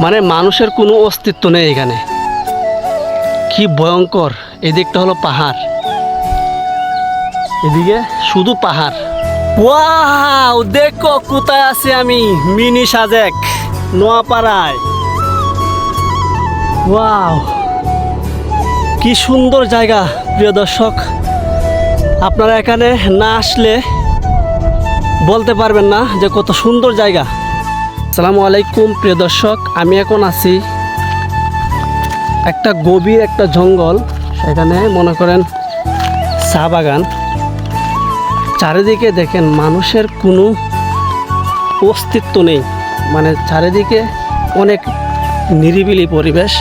মানে মানুষের কোনো অস্তিত্ব নেই এখানে। কি ভয়ঙ্কর, এদিকটা হলো পাহাড়। এদিকে শুধু পাহাড়। ওয়াও, দেখো কোথায় আছি আমি, মিনি সাজেক, নোয়াপাড়ায়। ওয়াও, কি সুন্দর জায়গা, প্রিয় দর্শক। আপনারা এখানে না আসলে বলতে পারবেন না যে কত সুন্দর জায়গা। আসসালামু আলাইকুম, প্রিয় দর্শক। আমি এখন আছি একটা গভীর একটা জঙ্গল। সেখানে মনে করেন চা বাগান। চারিদিকে দেখেন মানুষের কোনো অস্তিত্ব নেই। মানে চারিদিকে অনেক নিরিবিলি পরিবেশ।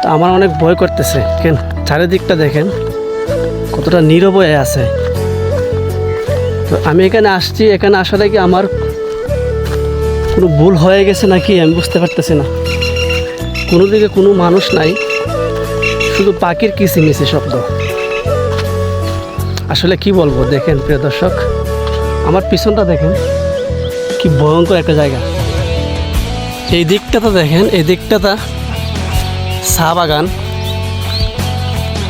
তো আমার অনেক ভয় করতেছে। কেন? চারিদিকটা দেখেন কতটা নীরব হয়ে আছে। তো আমি এখানে আসছি। এখানে আসাটা কি আমার কোনো ভুল হয়ে গেছে নাকি আমি বুঝতে পারতেছি না। কোনো দিকে কোনো মানুষ নাই, শুধু পাখির কিচিমিচি শব্দ। আসলে কি বলব, দেখেন প্রিয় দর্শক, আমার পিছনটা দেখেন, কি ভয়ঙ্কর একটা জায়গা। এই দিকটাতে দেখেন, এই দিকটাতে চা বাগান।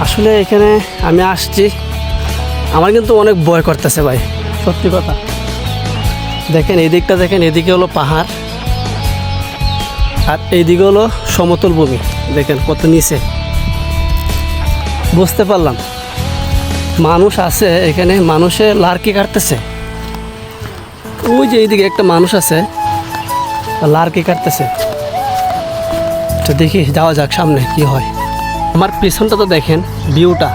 আসলে এখানে আমি আসছি, আমার কিন্তু অনেক ভয় করতেছে ভাই, সত্যি কথা। দেখেন, এই দিকটা দেখেন, এদিকে হলো পাহাড়, আর এইদিকে হলো সমতল ভূমি। দেখেন কত নিচে। বুঝতে পারলাম। মানুষ আছে এখানে, মানুষে লার্কি কাটতেছে। ওই যে এইদিকে একটা মানুষ আছে, লার্কি কাটতেছে। তো দেখি, যাওয়া যাক সামনে কি হয়। আমার পিছনটা তো দেখেন, ভিউটা।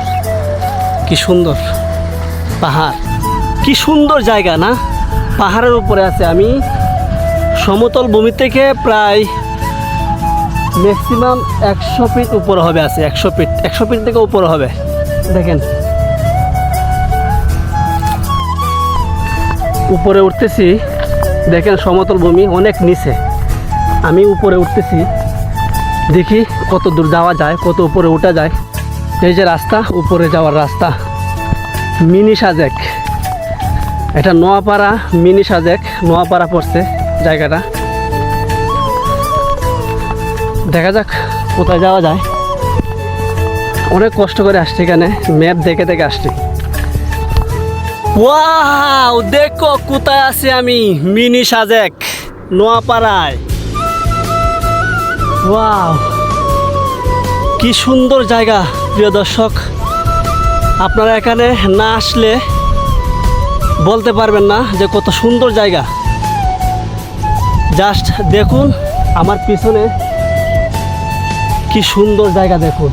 কি সুন্দর। পাহাড়। কি সুন্দর জায়গা না? পাহাড়ের উপরে আছে। আমি সমতল ভূমি থেকে প্রায় ম্যাক্সিমাম একশো ফিট উপরে হবে আছে, একশো ফিট একশো ফিট থেকে উপরে হবে। দেখেন। উপরে উঠতেছি, দেখেন সমতল ভূমি অনেক নিচে। আমি উপরে উঠতেছি, দেখি কত দূর যাওয়া যায়, কত উপরে ওঠা যায়। এই যে রাস্তা, উপরে যাওয়ার রাস্তা। মিনি সাজেক। এটা নোয়াপাড়া মিনি সাজেক, নোয়াপাড়া পড়ছে জায়গাটা। দেখা যাক কোথায় যাওয়া যায়। অনেক কষ্ট করে আসছি এখানে ম্যাপ দেখে দেখে আসছি। ওয়াও, দেখো কোথায় আছি আমি, মিনি সাজেক, নোয়াপাড়ায়। ওয়াও, কি সুন্দর জায়গা, প্রিয় দর্শক। আপনারা এখানে না আসলে বলতে পারবেন না যে কত সুন্দর জায়গা। জাস্ট দেখুন, আমার পিছনে কি সুন্দর জায়গা দেখুন।